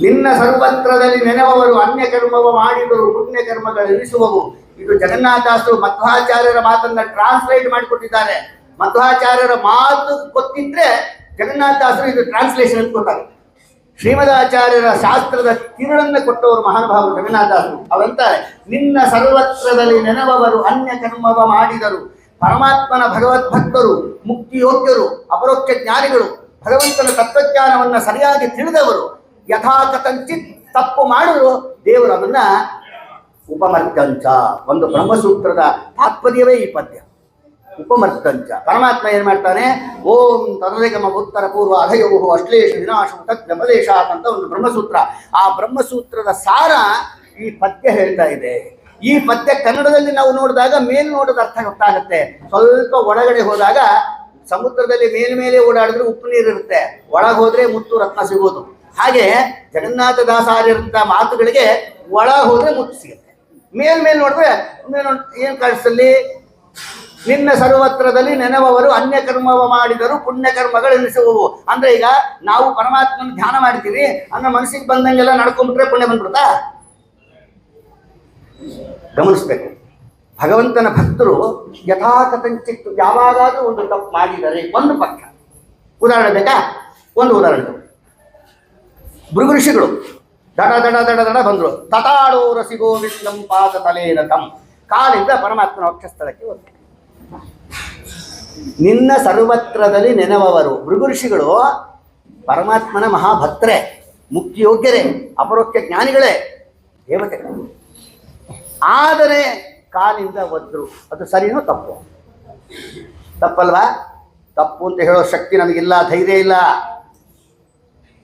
ನಿನ್ನ ಸರ್ವತ್ರದಲ್ಲಿ ನೆನವರು ಅನ್ಯ ಕರ್ಮವ ಮಾಡಿದರು ಪುಣ್ಯ ಕರ್ಮಗಳೆನಿಸುವವು ಇದು ಜಗನ್ನಾಥಾಸರು ಮಧ್ವಾಚಾರ್ಯರ ಮಾತನ್ನ ಟ್ರಾನ್ಸ್ಲೇಟ್ ಮಾಡಿಕೊಟ್ಟಿದ್ದಾರೆ. ಮಧ್ವಾಚಾರ್ಯರ ಮಾತು ಗೊತ್ತಿದ್ರೆ ಜಗನ್ನಾಥದಾಸರು ಇದು ಟ್ರಾನ್ಸ್ಲೇಷನ್ ಅಂತ ಗೊತ್ತಾಗುತ್ತೆ. ಶ್ರೀಮದಾಚಾರ್ಯರ ಶಾಸ್ತ್ರದ ತಿರುಳನ್ನು ಕೊಟ್ಟವರು ಮಹಾನುಭಾವರು ಜಗನ್ನಾಥದಾಸರು ಅವರಂತಾರೆ, ನಿನ್ನ ಸರ್ವತ್ರದಲ್ಲಿ ನೆನವವರು ಅನ್ಯ ಕರ್ಮವ ಮಾಡಿದರು. ಪರಮಾತ್ಮನ ಭಗವದ್ಭಕ್ತರು ಮುಕ್ತಿಯೋಗ್ಯರು, ಅಪರೋಕ್ಷ ಜ್ಞಾನಿಗಳು, ಭಗವಂತನ ತತ್ವಜ್ಞಾನವನ್ನು ಸರಿಯಾಗಿ ತಿಳಿದವರು. ಯಥಾಕಥಂಚಿತ್ ತಪ್ಪು ಮಾಡಿದ್ರು ದೇವರು ಅದನ್ನ ಉಪಮರ್ಗಂಚ ಒಂದು ಬ್ರಹ್ಮಸೂತ್ರದ ತಾತ್ಪರ್ಯವೇ ಈ ಪದ್ಯ. ಉಪಮರ್ದಂಚ ಪರಮಾತ್ಮ ಏನ್ ಮಾಡ್ತಾನೆ? ಓಂ ತದಗಮ ಉತ್ತರ ಪೂರ್ವ ಅಧಯವು ಅಶ್ಲೇಷ ವಿನಾಶ ತತ್ಪ್ರದೇಶಾತ್ ಅಂತ ಒಂದು ಬ್ರಹ್ಮಸೂತ್ರ. ಆ ಬ್ರಹ್ಮಸೂತ್ರದ ಸಾರ ಈ ಪದ್ಯ ಹೇಳ್ತಾ ಇದೆ. ಈ ಪದ್ಯ ಕನ್ನಡದಲ್ಲಿ ನಾವು ನೋಡಿದಾಗ ಮೇಲ್ನೋಟದ ಅರ್ಥ ಗೊತ್ತಾಗುತ್ತೆ. ಸ್ವಲ್ಪ ಒಳಗಡೆ ಹೋದಾಗ ಸಮುದ್ರದಲ್ಲಿ ಮೇಲ್ಮೇಲೆ ಓಡಾಡಿದ್ರೆ ಉಪ್ಪು ನೀರು ಇರುತ್ತೆ. ಒಳಗೆ ಹೋದ್ರೆ ಮುತ್ತು ರತ್ನ ಸಿಗೋದು. ಹಾಗೆ ಜಗನ್ನಾಥ ಜಗನ್ನಾಥದಾಸಾರ್ಯರಂತ ಮಾತುಗಳಿಗೆ ಒಳ ಹೋದ್ರೆ ಮುತ್ತು ಸಿಗುತ್ತೆ. ಮೇಲ್ಮೇಲೆ ನೋಡಿದ್ರೆ ಏನು ಕಾಣಿಸ್ತಲ್ಲಿ? ನಿನ್ನ ಸರ್ವತ್ರದಲ್ಲಿ ನೆನವರು ಅನ್ಯ ಕರ್ಮವ ಮಾಡಿದರು ಪುಣ್ಯ ಕರ್ಮಗಳೆನಿಸುವವು ಅಂದ್ರೆ ಈಗ ನಾವು ಪರಮಾತ್ಮನ ಧ್ಯಾನ ಮಾಡ್ತೀವಿ, ಅಂದ್ರೆ ಮನಸ್ಸಿಗೆ ಬಂದಂಗೆಲ್ಲ ನಡ್ಕೊಂಡ್ಬಿಟ್ರೆ ಪುಣ್ಯ ಬಂದ್ಬಿಡ್ತಾ? ಗಮನಿಸ್ಬೇಕು. ಭಗವಂತನ ಭಕ್ತರು ಯಥಾಕಥಂಚಿತ್ತು ಯಾವಾಗಾದ್ರೂ ಒಂದು ತಪ್ಪು ಮಾಡಿದರೆ ಒಂದು ಪಕ್ಷ. ಉದಾಹರಣೆ ಬೇಕಾ? ಒಂದು ಉದಾಹರಣೆ. ಭೃಗು ಋಷಿಗಳು ದಡ ದಡ ದಡ ದಡ ಬಂದ್ರು. ತತಾಡೋ ರಸಿಗೋ ವಿಷ್ಣಂ ಪಾದ ತಲೇನ ತಂ ಕಾಲಿಂದ ಪರಮಾತ್ಮನ ವಕ್ಷಸ್ಥಳಕ್ಕೆ ಹೋದ್ರು. ನಿನ್ನ ಸರ್ವತ್ರದಲ್ಲಿ ನೆನವವರು. ಭೃಗು ಋಷಿಗಳು ಪರಮಾತ್ಮನ ಮಹಾಭಕ್ತರೇ ಮುಕ್ತಿಯೋಗ್ಯರೇ, ಅಪರೋಕ್ಷ ಜ್ಞಾನಿಗಳೇ, ದೇವತೆ. ಆದರೆ ಕಾಲಿಂದ ಒದ್ರು. ಅದು ಸರಿನೋ ತಪ್ಪು? ತಪ್ಪಲ್ವಾ? ತಪ್ಪು ಅಂತ ಹೇಳೋ ಶಕ್ತಿ ನಮಗಿಲ್ಲ ಧೈರ್ಯ ಇಲ್ಲ.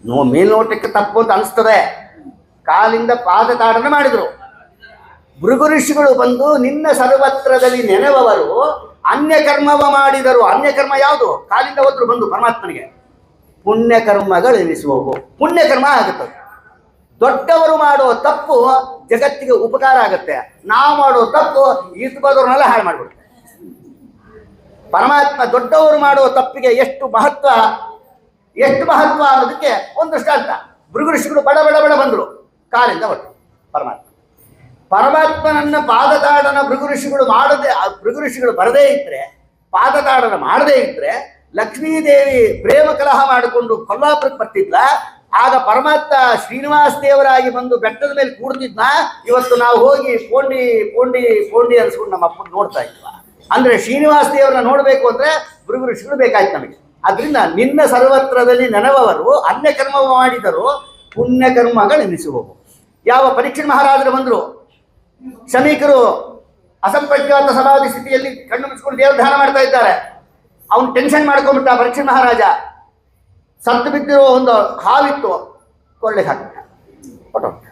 ನೋ ಮೇಲ್ನೋಟಕ್ಕೆ ತಪ್ಪು ಅಂತ ಅನಿಸ್ತದೆ. ಕಾಲಿಂದ ಪಾದ ಮಾಡಿದರು. ಭೃಗು ಋಷಿಗಳು ಬಂದು ನಿನ್ನ ಸರ್ವತ್ರದಲ್ಲಿ ನೆನೆವವರು ಅನ್ಯ ಕರ್ಮವ ಮಾಡಿದರು ಅನ್ಯ ಕರ್ಮ ಯಾವುದು? ಕಾಲಿಂದ ಹೋದ್ರು ಬಂದು ಪರಮಾತ್ಮನಿಗೆ. ಪುಣ್ಯ ಕರ್ಮಗಳು ಎನಿಸುವವು ಪುಣ್ಯ ಕರ್ಮ ಆಗುತ್ತದೆ ದೊಡ್ಡವರು ಮಾಡುವ ತಪ್ಪು ಜಗತ್ತಿಗೆ ಉಪಕಾರ ಆಗುತ್ತೆ. ನಾವು ಮಾಡುವ ತಪ್ಪು ಈತ್ಕೋದವ್ರನ್ನೆಲ್ಲ ಹಾಳು ಮಾಡ್ಬಿಡುತ್ತೆ. ಪರಮಾತ್ಮ ದೊಡ್ಡವರು ಮಾಡುವ ತಪ್ಪಿಗೆ ಎಷ್ಟು ಮಹತ್ವ ಎಷ್ಟು ಮಹತ್ವ ಅನ್ನೋದಕ್ಕೆ ಒಂದು ದೃಷ್ಟಾಂತ ಭೃಗು ಋಷಿಗಳು ಬಡ ಬಡ ಬಡ ಬಂದರು. ಕಾಲಿಂದ ಹೊರಟು ಪರಮಾತ್ಮ. ಪರಮಾತ್ಮನನ್ನ ಪಾದತಾಡನ ಭೃಗು ಋಷಿಗಳು ಮಾಡದೆ, ಆ ಭೃಗು ಋಷಿಗಳು ಬರದೇ ಇದ್ರೆ, ಪಾದತಾಡನ ಮಾಡದೇ ಇದ್ರೆ, ಲಕ್ಷ್ಮೀದೇವಿ ಪ್ರೇಮ ಕಲಹ ಮಾಡಿಕೊಂಡು ಕೊಲ್ಲಾಪುರಕ್ಕೆ ಬರ್ತಿದ್ಲ, ಆಗ ಪರಮಾತ್ಮ ಶ್ರೀನಿವಾಸ ದೇವರಾಗಿ ಬಂದು ಬೆಟ್ಟದ ಮೇಲೆ ಕೂಡ್ತಿದ್ನ ಇವತ್ತು ನಾವು ಹೋಗಿ ಪೋಂಡಿ ಪೋಂಡಿ ಪೋಂಡಿ ಅನ್ಸ್ಕೊಂಡು ನಮ್ಮ ಅಪ್ಪನ ನೋಡ್ತಾ ಇದ್ವ. ಅಂದ್ರೆ ಶ್ರೀನಿವಾಸ ದೇವರನ್ನ ನೋಡಬೇಕು ಅಂದ್ರೆ ಭೃಗು ಋಷಿಗಳು ಬೇಕಾಯ್ತು ನಮಗೆ. ಅದರಿಂದ ನಿನ್ನ ಸರ್ವತ್ರದಲ್ಲಿ ನೆನವರು ಅನ್ಯ ಕರ್ಮ ಮಾಡಿದರು ಪುಣ್ಯ ಕರ್ಮಗಳೆನಿಸುವವು ಯಾವ ಪರೀಕ್ಷೆ ಮಹಾರಾಜರು ಬಂದರು ಶಮೀಕರು ಅಸಂಪ್ರಜ್ಞಾತ ಸಮಾಧಿ ಸ್ಥಿತಿಯಲ್ಲಿ ಕಣ್ಣು ಮುಚ್ಕೊಂಡು ದೇವಧಾನ ಮಾಡ್ತಾ ಇದ್ದಾರೆ. ಅವನು ಟೆನ್ಷನ್ ಮಾಡ್ಕೊಂಡ್ಬಿಟ್ಟ ಪರೀಕ್ಷೆ ಮಹಾರಾಜ. ಸತ್ತು ಬಿದ್ದಿರೋ ಒಂದು ಹಾವಿತ್ತು. ಕೊಳ್ಳೆ ಹೊರಟೋಗ್ಬಿಟ್ಟ.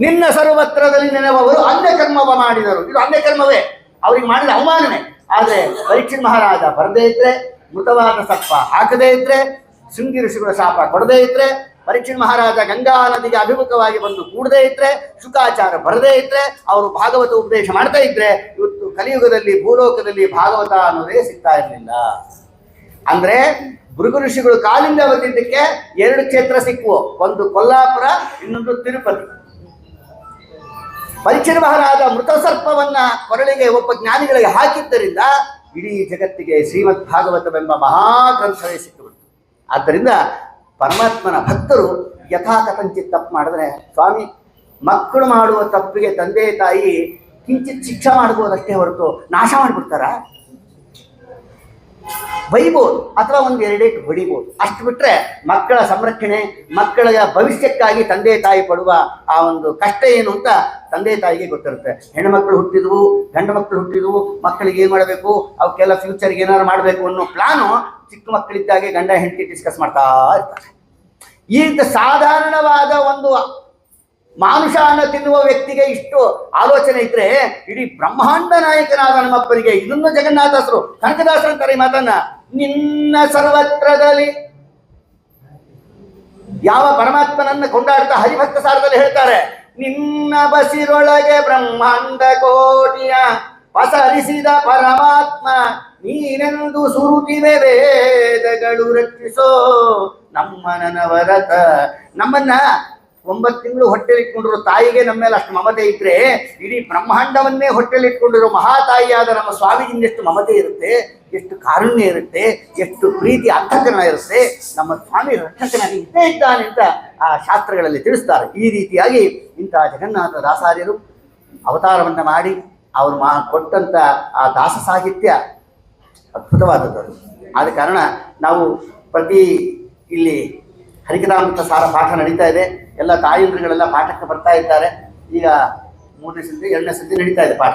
ನಿನ್ನ ಸರ್ವತ್ರದಲ್ಲಿ ನೆನವರು ಅನ್ಯಕರ್ಮವ ಮಾಡಿದರು. ಇದು ಅನ್ಯಕರ್ಮವೇ. ಅವ್ರಿಗೆ ಮಾಡಿದ ಅವಮಾನನೆ ಆದರೆ ಪರೀಕ್ಷೆ ಮಹಾರಾಜ ಬರದೇ ಇದ್ರೆ, ಮೃತವಾದ ಸಪ್ಪ ಹಾಕದೇ ಇದ್ರೆ ಶೃಂಗಿ ಋಷಿಗಳ ಶಾಪ ಕೊಡದೇ ಇದ್ರೆ ಪರೀಕ್ಷೆ ಮಹಾರಾಜ ಗಂಗಾ ನದಿಗೆ ಅಭಿಮುಖವಾಗಿ ಬಂದು ಕೂಡದೇ ಇದ್ರೆ ಶುಕಾಚಾರ ಬರದೇ ಇದ್ರೆ, ಅವರು ಭಾಗವತ ಉಪದೇಶ ಮಾಡ್ತಾ ಇದ್ರೆ, ಇವತ್ತು ಕಲಿಯುಗದಲ್ಲಿ, ಭೂಲೋಕದಲ್ಲಿ ಭಾಗವತ ಅನ್ನೋದೇ ಸಿಗ್ತಾ ಇರಲಿಲ್ಲ. ಅಂದ್ರೆ ಭೃಗು ಋಷಿಗಳು ಕಾಲಿಂದ ಬಂದಿದ್ದಕ್ಕೆ ಎರಡು ಕ್ಷೇತ್ರ ಸಿಕ್ಕುವ ಒಂದು ಕೊಲ್ಲಾಪುರ, ಇನ್ನೊಂದು ತಿರುಪತಿ. ಪರೀಕ್ಷೆ ಮಹಾರಾಜ ಮೃತ ಸರ್ಪವನ್ನ ಕೊರಳಿಗೆ ಒಬ್ಬ ಜ್ಞಾನಿಗಳಿಗೆ ಹಾಕಿದ್ದರಿಂದ ಇಡೀ ಜಗತ್ತಿಗೆ ಶ್ರೀಮದ್ ಭಾಗವತವೆಂಬ ಮಹಾಗ್ರಂಥವೇ ಸಿಕ್ಕಿಬಿಡ್ತು. ಆದ್ದರಿಂದ ಪರಮಾತ್ಮನ ಭಕ್ತರು ಯಥಾಕಥಂಚಿತ್ ತಪ್ಪು ಮಾಡಿದ್ರೆ, ಸ್ವಾಮಿ, ಮಕ್ಕಳು ಮಾಡುವ ತಪ್ಪಿಗೆ ತಂದೆ ತಾಯಿ ಕಿಂಚಿತ್ ಶಿಕ್ಷೆ ಮಾಡ್ಬೋದಷ್ಟೇ ಹೊರತು ನಾಶ ಮಾಡಿಬಿಡ್ತಾರಾ? ಬೈಬೋದು, ಅಥವಾ ಒಂದು ಎರಡೇಟು ಹೊಡಿಬೋದು. ಅಷ್ಟು ಬಿಟ್ಟರೆ ಮಕ್ಕಳ ಸಂರಕ್ಷಣೆ ಮಕ್ಕಳ ಭವಿಷ್ಯಕ್ಕಾಗಿ ತಂದೆ ತಾಯಿ ಪಡುವ ಆ ಒಂದು ಕಷ್ಟ ಏನು ಅಂತ ತಂದೆ ತಾಯಿಗೆ ಗೊತ್ತಿರುತ್ತೆ. ಹೆಣ್ಮಕ್ಳು ಹುಟ್ಟಿದ್ವು, ಗಂಡು ಮಕ್ಕಳು ಹುಟ್ಟಿದ್ವು, ಮಕ್ಕಳಿಗೆ ಏನು ಮಾಡಬೇಕು, ಅವಕ್ಕೆಲ್ಲ ಫ್ಯೂಚರ್ಗೆ ಏನಾದ್ರು ಮಾಡಬೇಕು ಅನ್ನೋ ಪ್ಲಾನು ಚಿಕ್ಕ ಮಕ್ಕಳಿದ್ದಾಗೆ ಗಂಡ ಹೆಂಡತಿ ಡಿಸ್ಕಸ್ ಮಾಡ್ತಾ ಇರ್ತಾರೆ. ಈ ರೀತಿ ಸಾಧಾರಣವಾದ ಒಂದು ಮಾನುಷಾನ್ನ ತಿನ್ನುವ ವ್ಯಕ್ತಿಗೆ ಇಷ್ಟು ಆಲೋಚನೆ ಇದ್ರೆ ಇಡೀ ಬ್ರಹ್ಮಾಂಡ ನಾಯಕನಾದ ನಮ್ಮಪ್ಪನಿಗೆ, ಇದನ್ನು ಜಗನ್ನಾಥಾಸರು, ಕನಕದಾಸರು ಅಂತಾರೆ ಈ ಮಾತನ್ನ, ನಿನ್ನ ಸರ್ವತ್ರದಲ್ಲಿ. ಯಾವ ಪರಮಾತ್ಮನನ್ನ ಕೊಂಡಾಡ್ತಾ ಹರಿಭಕ್ತ ಸಾರದಲ್ಲಿ ಹೇಳ್ತಾರೆ, ನಿನ್ನ ಬಸಿರೊಳಗೆ ಬ್ರಹ್ಮಾಂಡ ಕೋಟಿಯ ಪಸರಿಸಿದ ಪರಮಾತ್ಮ, ನೀನೆಂದು ಸುರುತಿವೆ ವೇದಗಳು ರಕ್ಷಿಸೋ ನಮ್ಮ ನನವರತ ನಮ್ಮನ್ನ ಒಂಬತ್ತು ತಿಂಗಳು ಹೊಟ್ಟೆಲಿ ಇಟ್ಕೊಂಡಿರೋ ತಾಯಿಗೆ ನಮ್ಮ ಮೇಲೆ ಅಷ್ಟು ಮಮತೆ ಇದ್ರೆ, ಇಡೀ ಬ್ರಹ್ಮಾಂಡವನ್ನೇ ಹೊಟ್ಟೆಲಿ ಇಟ್ಕೊಂಡಿರೋ ಮಹಾತಾಯಿಯಾದ ನಮ್ಮ ಸ್ವಾಮೀಜಿಂದ ಎಷ್ಟು ಮಮತೆ ಇರುತ್ತೆ, ಎಷ್ಟು ಕಾರುಣ್ಯ ಇರುತ್ತೆ, ಎಷ್ಟು ಪ್ರೀತಿ ಅರ್ಥಕರಣ ಇರುತ್ತೆ, ನಮ್ಮ ಸ್ವಾಮಿ ರಕ್ಷಕನಾಗಿ ಇದ್ದೇ ಇದ್ದಾನೆ ಅಂತ ಆ ಶಾಸ್ತ್ರಗಳಲ್ಲಿ ತಿಳಿಸ್ತಾರೆ ಈ ರೀತಿಯಾಗಿ ಇಂತಹ ಜಗನ್ನಾಥ ದಾಸಾರ್ಯರು ಅವತಾರವನ್ನು ಮಾಡಿ, ಅವರು ಮಾ ಕೊಟ್ಟಂಥ ಆ ದಾಸ ಸಾಹಿತ್ಯ ಅದ್ಭುತವಾದದ್ದು ಅದು. ಆದ ಕಾರಣ ನಾವು ಪ್ರತಿ ಇಲ್ಲಿ ಹರಿಕಥಾಮೃತ ಸಾರ ಪಾಠ ನಡೀತಾ ಇದೆ ಎಲ್ಲ ತಾಯಂದ್ರುಗಳೆಲ್ಲ ಪಾಠಕ್ಕೆ ಬರ್ತಾ ಇದ್ದಾರೆ. ಈಗ ಮೂರನೇ ಸಂಧಿ ಎರಡನೇ ಸಂಧಿ ನಡೀತಾ ಇದೆ ಪಾಠ.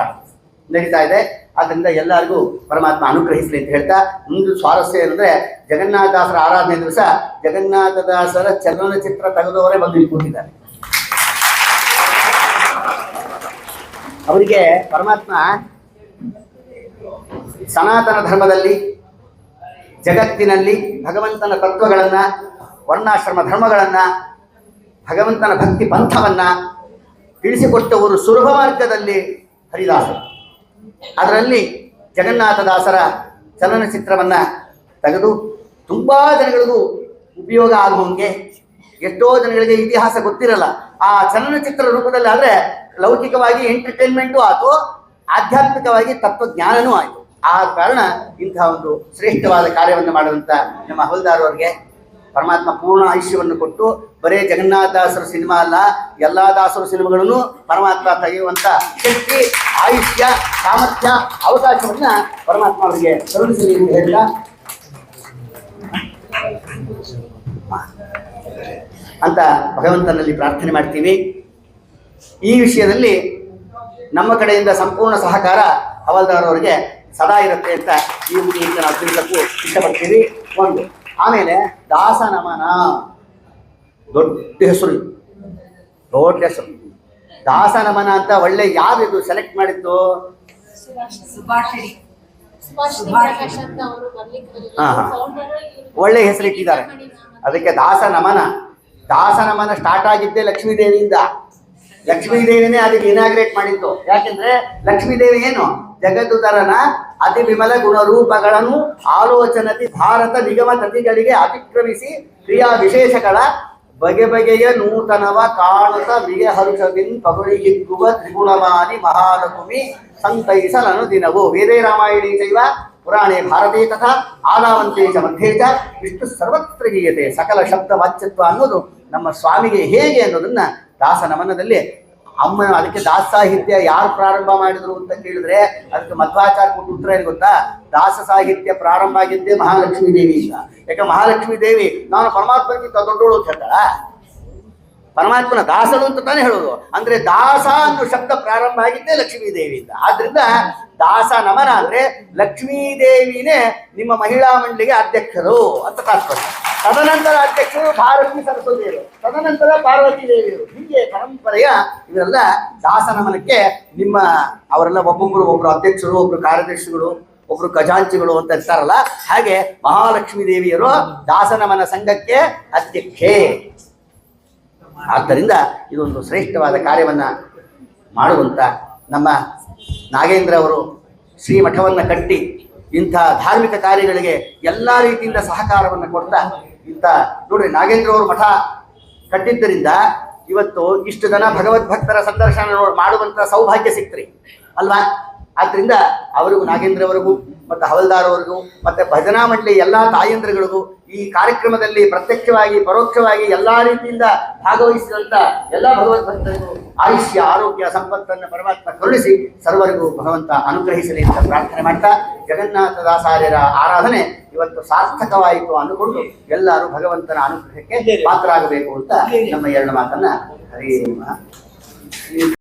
ನಡೀತಾ ಇದೆ. ಆದ್ದರಿಂದ ಎಲ್ಲರಿಗೂ ಪರಮಾತ್ಮ ಅನುಗ್ರಹಿಸಲಿ ಅಂತ ಹೇಳ್ತಾ, ಮುಂದೆ ಸ್ವಾರಸ್ಯ ಏನಂದ್ರೆ ಜಗನ್ನಾಥದಾಸರ ಆರಾಧನೆ ದಿವಸ ಜಗನ್ನಾಥದಾಸರ ಚಲನಚಿತ್ರ ತೆಗೆದವರೇ ಬಂದು ಕೂತಿದ್ದಾರೆ ಅವರಿಗೆ ಪರಮಾತ್ಮ ಸನಾತನ ಧರ್ಮದಲ್ಲಿ, ಜಗತ್ತಿನಲ್ಲಿ ಭಗವಂತನ ತತ್ವಗಳನ್ನ, ವರ್ಣಾಶ್ರಮ ಧರ್ಮಗಳನ್ನ ಭಗವಂತನ ಭಕ್ತಿ ಪಂಥವನ್ನು ತಿಳಿಸಿಕೊಟ್ಟವರು ಸುಲಭ ಮಾರ್ಗದಲ್ಲಿ ಹರಿದಾಸರು. ಅದರಲ್ಲಿ ಜಗನ್ನಾಥದಾಸರ ಚಲನಚಿತ್ರವನ್ನು ತೆಗೆದು ತುಂಬ ಜನಗಳಿಗೂ ಉಪಯೋಗ ಆಗುವಂಗೆ ಎಷ್ಟೋ ಜನಗಳಿಗೆ ಇತಿಹಾಸ ಗೊತ್ತಿರಲ್ಲ. ಆ ಚಲನಚಿತ್ರ ರೂಪದಲ್ಲಿ ಆದರೆ ಲೌಕಿಕವಾಗಿ ಎಂಟರ್ಟೈನ್ಮೆಂಟು ಆಯಿತು, ಆಧ್ಯಾತ್ಮಿಕವಾಗಿ ತತ್ವಜ್ಞಾನನೂ ಆಯಿತು. ಆ ಕಾರಣ ಇಂತಹ ಒಂದು ಶ್ರೇಷ್ಠವಾದ ಕಾರ್ಯವನ್ನು ಮಾಡುವಂಥ ನಮ್ಮ ಹವಲ್ದಾರ್ ಪರಮಾತ್ಮ ಪೂರ್ಣ ಆಯುಷ್ಯವನ್ನು ಕೊಟ್ಟು ಬರೇ ಜಗನ್ನಾಥದಾಸರ ಸಿನಿಮಾ ಅಲ್ಲ ಎಲ್ಲ ದಾಸರ ಸಿನಿಮಾಗಳನ್ನು ಪರಮಾತ್ಮ ತೆಗೆಯುವಂತ ಶಕ್ತಿ, ಆಯುಷ್ಯ, ಸಾಮರ್ಥ್ಯ, ಅವಕಾಶವನ್ನ ಪರಮಾತ್ಮ ಅವರಿಗೆ ಕರುಣಿಸಲಿ ಎಂದು ಹೇಳ್ತಾ. ಅಂತ ಭಗವಂತನಲ್ಲಿ ಪ್ರಾರ್ಥನೆ ಮಾಡ್ತೀವಿ. ಈ ವಿಷಯದಲ್ಲಿ ನಮ್ಮ ಕಡೆಯಿಂದ ಸಂಪೂರ್ಣ ಸಹಕಾರ ಹವಾಲ್ದಾರ್ ಅವರಿಗೆ ಸದಾ ಇರುತ್ತೆ ಅಂತ ಈ ಮೂಲಕ ನಾವು ತಿಳಿಸಕ್ಕೂ ಇಷ್ಟಪಡ್ತೀವಿ. ಒಂದು. ಆಮೇಲೆ ದಾಸ ನಮನ ದೊಡ್ಡ ಹೆಸರು. ದೊಡ್ಡ ಹೆಸರು. ದಾಸ ನಮನ ಅಂತ ಒಳ್ಳೆ ಯಾರು ಸೆಲೆಕ್ಟ್ ಮಾಡಿದ್ದು? ಸುಭಾಷಿಣಿ. ಸುಭಾಷ್ ಅಂತ ಅವರು ಬರ್ಲಿಕ್ಕೆ ಹಾ, ಹಾ. ಒಳ್ಳೆ ಹೆಸರು ಇಟ್ಟಿದ್ದಾರೆ. ಅದಕ್ಕೆ ದಾಸ ನಮನ ದಾಸನಮನ. ಸ್ಟಾರ್ಟ್ ಆಗಿದ್ದೆ ಲಕ್ಷ್ಮೀ ದೇವಿಯಿಂದ. ಲಕ್ಷ್ಮೀ ದೇವಿನೇ ಅದಕ್ಕೆ ಇನಾಗ್ರೇಟ್ ಮಾಡಿತ್ತು ಯಾಕೆಂದ್ರೆ ಲಕ್ಷ್ಮೀ ದೇವಿ ಏನು? ಜಗದುದರನ ಅತಿ ವಿಮಲ ಗುಣರೂಪಗಳನ್ನು ಆಲೋಚನತಿ ಭಾರತ ನಿಗಮ ತತಿಗಳಿಗೆ ಅತಿಕ್ರಮಿಸಿ ಕ್ರಿಯಾ ವಿಶೇಷಗಳ ಬಗೆ ಬಗೆಯ ನೂತನವ ಕಾಣುತ್ತ ಮಿಗೆ ಹರುಷದಿನ್ ಪಗುಳಿಗಿಗ್ಗುವ ತ್ರಿಗುಣವಾದಿ ಮಹಾರಕುಮಿ ಸಂತೈಸಲನು ದಿನವು. ವೇದೇ ರಾಮಾಯಣಿ ಚೈವ. ಪುರಾಣೇ ಭಾರತೀಯ ತಥಾ. ಆದಾವಂತೆ ಚ ವಿಷ್ಣು ಸರ್ವತ್ರ ಗೀಯತೆ ಸಕಲ ಶಬ್ದ ವಾಚ್ಯತ್ವ ಅನ್ನೋದು ನಮ್ಮ ಸ್ವಾಮಿಗೆ ಹೇಗೆ ಅನ್ನೋದನ್ನ ದಾಸನಮನದಲ್ಲಿ ಅಮ್ಮ ಅದಕ್ಕೆ ದಾಸ ಸಾಹಿತ್ಯ ಯಾರು ಪ್ರಾರಂಭ ಮಾಡಿದ್ರು ಅಂತ ಕೇಳಿದ್ರೆ ಅದಕ್ಕೆ ಮಧ್ವಾಚಾರ ಕೊಟ್ಟು ಉತ್ತರ ಏನು ಗೊತ್ತಾ? ದಾಸ ಸಾಹಿತ್ಯ ಪ್ರಾರಂಭ ಆಗಿದ್ದೇ ಮಹಾಲಕ್ಷ್ಮೀ ದೇವಿ ಅಂತ. ಯಾಕೆ ಮಹಾಲಕ್ಷ್ಮೀ ದೇವಿ, ನಾನು ಪರಮಾತ್ಮನಿಗಿಂತ ದೊಡ್ಡೋಳು ಅಂತ ಹೇಳ್ತಾಳ. ಪರಮಾತ್ಮನ ದಾಸನು ಅಂತ ತಾನೇ ಹೇಳೋದು. ಅಂದ್ರೆ ದಾಸ ಅನ್ನೋ ಶಬ್ದ ಪ್ರಾರಂಭ ಆಗಿದ್ದೇ ಲಕ್ಷ್ಮೀ ದೇವಿಯಿಂದ ಆದ್ರಿಂದ ದಾಸ ನಮನ ಅಂದ್ರೆ ಲಕ್ಷ್ಮೀ ದೇವಿನೇ ನಿಮ್ಮ ಮಹಿಳಾ ಮಂಡಳಿಗೆ ಅಧ್ಯಕ್ಷರು ಅಂತ ತಾತ್ಪರ್ಯ ತದನಂತರ ಅಧ್ಯಕ್ಷರು ಭಾರತೀ ಸರಸ್ವತಿಯರು. ತದನಂತರ ಪಾರ್ವತಿ ದೇವಿಯರು. ಹೀಗೆ ಪರಂಪರೆಯ ಇವರೆಲ್ಲ ದಾಸ ನಮನಕ್ಕೆ ನಿಮ್ಮ ಅವರೆಲ್ಲ ಒಬ್ಬೊಬ್ಬರು ಒಬ್ಬರು ಅಧ್ಯಕ್ಷರು, ಒಬ್ರು ಕಾರ್ಯದರ್ಶಿಗಳು, ಒಬ್ರು ಖಜಾಂಚಿಗಳು ಅಂತ ಇರ್ತಾರಲ್ಲ, ಹಾಗೆ ಮಹಾಲಕ್ಷ್ಮೀ ದೇವಿಯರು ದಾಸನಮನ ಸಂಘಕ್ಕೆ ಅಧ್ಯಕ್ಷೆ. ಆದ್ದರಿಂದ ಇದೊಂದು ಶ್ರೇಷ್ಠವಾದ ಕಾರ್ಯವನ್ನು ಮಾಡುವಂಥ ನಮ್ಮ ನಾಗೇಂದ್ರ ಅವರು ಶ್ರೀಮಠವನ್ನು ಕಟ್ಟಿ ಇಂಥ ಧಾರ್ಮಿಕ ಕಾರ್ಯಗಳಿಗೆ ಎಲ್ಲ ರೀತಿಯಿಂದ ಸಹಕಾರವನ್ನು ಕೊಡ್ತಾ ಇಂಥ ನೋಡ್ರಿ, ನಾಗೇಂದ್ರ ಅವರು ಮಠ ಕಟ್ಟಿದ್ದರಿಂದ ಇವತ್ತು ಇಷ್ಟು ಜನ ಭಗವದ್ಭಕ್ತರ ಸಂದರ್ಶನ ಮಾಡುವಂಥ ಸೌಭಾಗ್ಯ ಸಿಕ್ತ್ರಿ, ಅಲ್ವಾ? ಆದ್ದರಿಂದ ಅವರಿಗೂ ನಾಗೇಂದ್ರ ಅವರಿಗೂ, ಮತ್ತು ಹವಲ್ದಾರ್ ಅವರಿಗೂ, ಮತ್ತು ಭಜನಾ ಮಂಡಳಿ ಎಲ್ಲ ತಾಯಂದ್ರಗಳಿಗೂ ಈ ಕಾರ್ಯಕ್ರಮದಲ್ಲಿ ಪ್ರತ್ಯಕ್ಷವಾಗಿ ಪರೋಕ್ಷವಾಗಿ ಎಲ್ಲ ರೀತಿಯಿಂದ ಭಾಗವಹಿಸಿದಂತ ಎಲ್ಲ ಭಗವದ್ಭಕ್ತರಿಗೂ ಆಯುಷ್ಯ ಆರೋಗ್ಯ ಸಂಪತ್ತನ್ನು ಪರಮಾತ್ಮ ಕರುಣಿಸಿ ಸರ್ವರಿಗೂ ಭಗವಂತ ಅನುಗ್ರಹಿಸಲಿ ಅಂತ ಪ್ರಾರ್ಥನೆ ಮಾಡ್ತಾ ಜಗನ್ನಾಥ ದಾಸಾರ್ಯರ ಆರಾಧನೆ ಇವತ್ತು ಸಾರ್ಥಕವಾಯಿತು ಅಂದುಕೊಂಡು ಎಲ್ಲರೂ ಭಗವಂತನ ಅನುಗ್ರಹಕ್ಕೆ ಪಾತ್ರ ಆಗಬೇಕು ಅಂತ ನಮ್ಮ ಎರಡು ಮಾತನ್ನ ಹರಿ